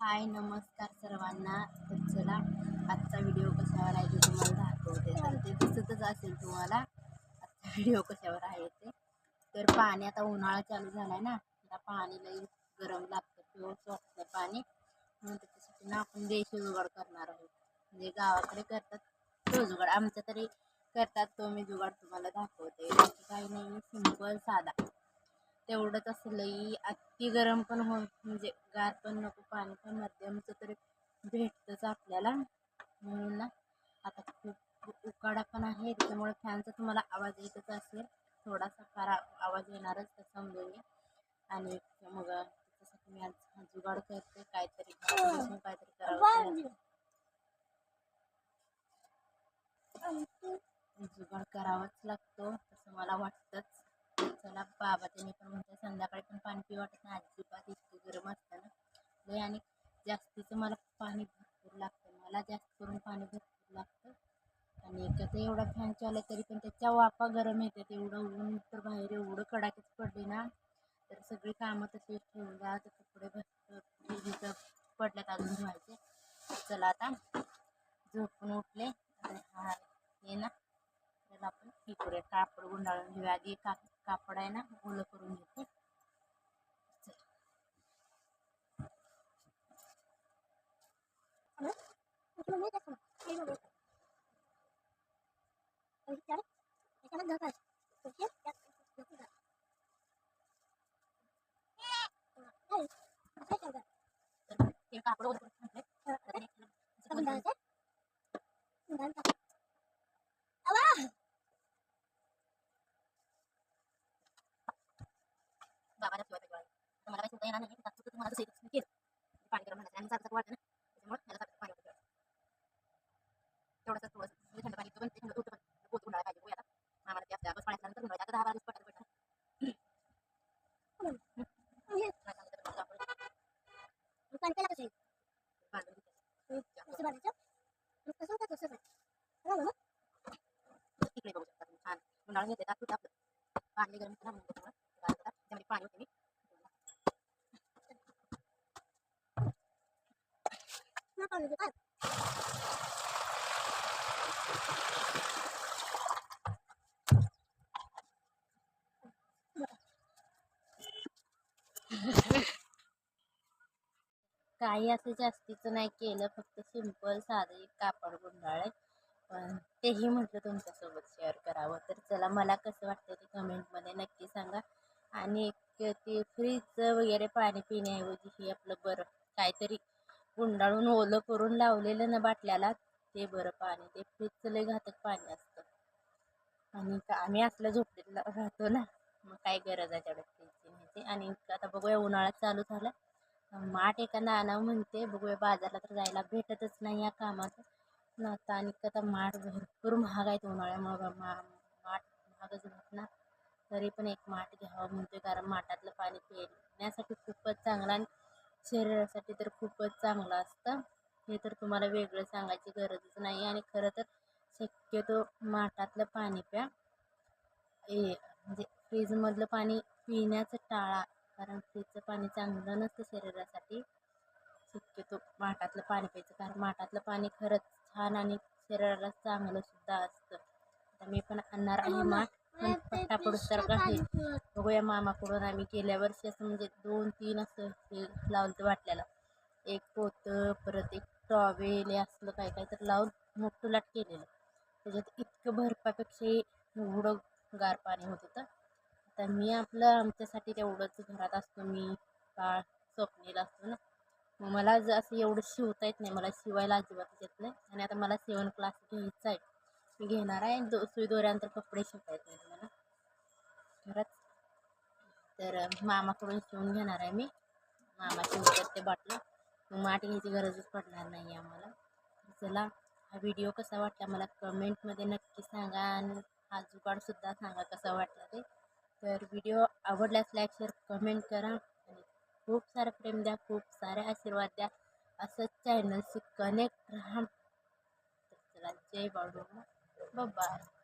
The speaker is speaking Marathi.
हाय नमस्कार सर्वांना. तर चला आजचा व्हिडिओ कशावर आहे ते तुम्हाला दाखवते. तर ते दिसतच असेल तुम्हाला. आजचा व्हिडिओ कशावर आहे ते. तर पाणी आता उन्हाळा चालू झाला आहे ना. आता पाणी लई गरम लागतं. प्युअर असतं पाणी. म्हणून त्याच्यासाठी ना आपण देशी जुगाड करणार आहोत. म्हणजे गावाकडे करतात तो जुगाड. आमच्या तरी करतात तो मी जुगाड तुम्हाला दाखवते. बाकी काही नाही सिंपल साधा. तेवढंच असं लई अति गरम पण हो म्हणजे गार पण नको पाणी पण मध्यमचं तरी भेटतंच आपल्याला. म्हणून ना आता खूप उकाडा पण आहे त्याच्यामुळे फॅनचा तुम्हाला आवाज येतच असेल. थोडासा फार आ- आवाज येणारच तर समजून घ्या. आणि मग त्याच्यासाठी मी आज जुगाड करते काहीतरी काहीतरी करावं जुगाड करावाच लागतो असं मला वाटतंच. चला बाबा त्यांनी पण म्हणते संध्याकाळी पण पाणी पिऊ वाटत नाही अजिबात इतकं गरम असतं ना. लय आणि जास्तीचं मला पाणी भरपूर लागतं मला जास्त करून पाणी भरपूर लागतं. आणि कसं एवढा फॅन चालला तरी पण त्याच्या वाफा गरम येते एवढं ऊन तर बाहेर एवढं कडाकीच पडली ना तर सगळी कामं तशीच ठेवून जा कपडे भर पडल्यात अजून धुवायचे. चला आता झोपून उठले आता हा हे ना त्याला आपण हे करूया कापड गुंडाळून घेऊया आधी का कापड आहे ना ओलं करून घेते चल. तर ते कापड ओलं करून घेतलंय. आता ते असं गुंडाळून बाबाला शिवाय पाहिजे आता मला काही शिवता येणार नाही तुम्हाला कसं येतं केलं पाणी गरम घालायचं आणि सारखं वाटतं ना त्याच्यामुळे सारखं पाणी होतं तेवढंच थोडंसं म्हणजे थंड पाणी पण ते थंड होतं पण पोत गुंडाळा पाहिजे होय आता आम्हाला ते बस पाण्यात नंतर गुंडाळा आता दहा बारा दिवस पटायला इकडे बघू शकता छान गुंडाळून घेते आपलं पाणी गरम केलं म्हणून पाणी होते मी काही असं जास्तीचं नाही केलं फक्त सिंपल साधं एक कापड आहे. पण तेही म्हटलं तुमच्यासोबत शेअर करावं. तर चला मला कसं वाटतं ते कमेंटमध्ये नक्की सांगा. आणि एक ते फ्रीजचं वगैरे पाणी पिण्याऐवजी हे आपलं बरं. काहीतरी गुंडाळून ओलं करून लावलेलं ना बाटल्याला ते बरं पाणी ते फ्रीजचं लय घातक पाणी असतं. आणि का आम्ही असलं झोपडीत राहतो ना मग काय गरज आहे तेवढ्या फ्रीजची माहिती आणि आता बघूया उन्हाळा चालू झाला. माठ एका नाना म्हणते बघूया बाजारला तर जायला भेटतच नाही या कामात. ना आता आणि आता माठ भरपूर महाग आहेत उन्हाळ्यामुळे. मा माठ महागच भेटणार तरी पण एक माठ घ्यावं म्हणते कारण माठातलं पाणी पिण्यासाठी खूपच चांगलं आणि शरीरासाठी तर खूपच चांगलं असतं. हे तर तुम्हाला वेगळं सांगायची गरजच नाही. आणि खरं तर शक्यतो माठातलं पाणी प्या. ए म्हणजे फ्रीजमधलं पाणी पिण्याचं टाळा कारण फ्रीजचं पाणी चांगलं नसतं शरीरासाठी. शक्यतो माठातलं पाणी प्यायचं कारण माठातलं पाणी खरंच छान आणि शरीराला चांगलं सुद्धा असतं. आता मी पण आणणार आहे माठ. पण पट्टा पडूसारखं आहे बघूया मामाकडून आम्ही गेल्या वर्षी असं म्हणजे दोन तीन असं हे लावलं होतं वाटल्याला. एक पोतं परत एक टॉवेल हे असलं काय काय तर लावून मोठं लाट केलेलं. त्याच्यात इतकं भरपापेक्षा एवढं गार पाणी होत होतं. आता मी आपलं आमच्यासाठी तेवढंच घरात असतो मी बाळ स्वप्नेला असतो ना. मग मला असं एवढं शिवता येत नाही मला शिवायला अजिबातच येत नाही. आणि आता मला सेवन क्लास घ्यायचा आहे. घेणार आहे दो सुई दोऱ्यानंतर कपडे शिवायचे मला. खरंच. तर मामाकडून शिवून घेणार आहे मी. मामा शिवतात ते बाटलं. मग माठ घ्यायची गरजच पडणार नाही आम्हाला. चला हा व्हिडिओ कसा वाटला मला कमेंटमध्ये नक्की सांगा आणि हा जुगाडसुद्धा सांगा कसा वाटला ते. तर व्हिडिओ आवडल्यास लाईक शेअर कमेंट करा आणि खूप सारं प्रेम द्या खूप सारे आशीर्वाद द्या. असंच चॅनलशी कनेक्ट राहा. चला जय बाळू Bye-bye.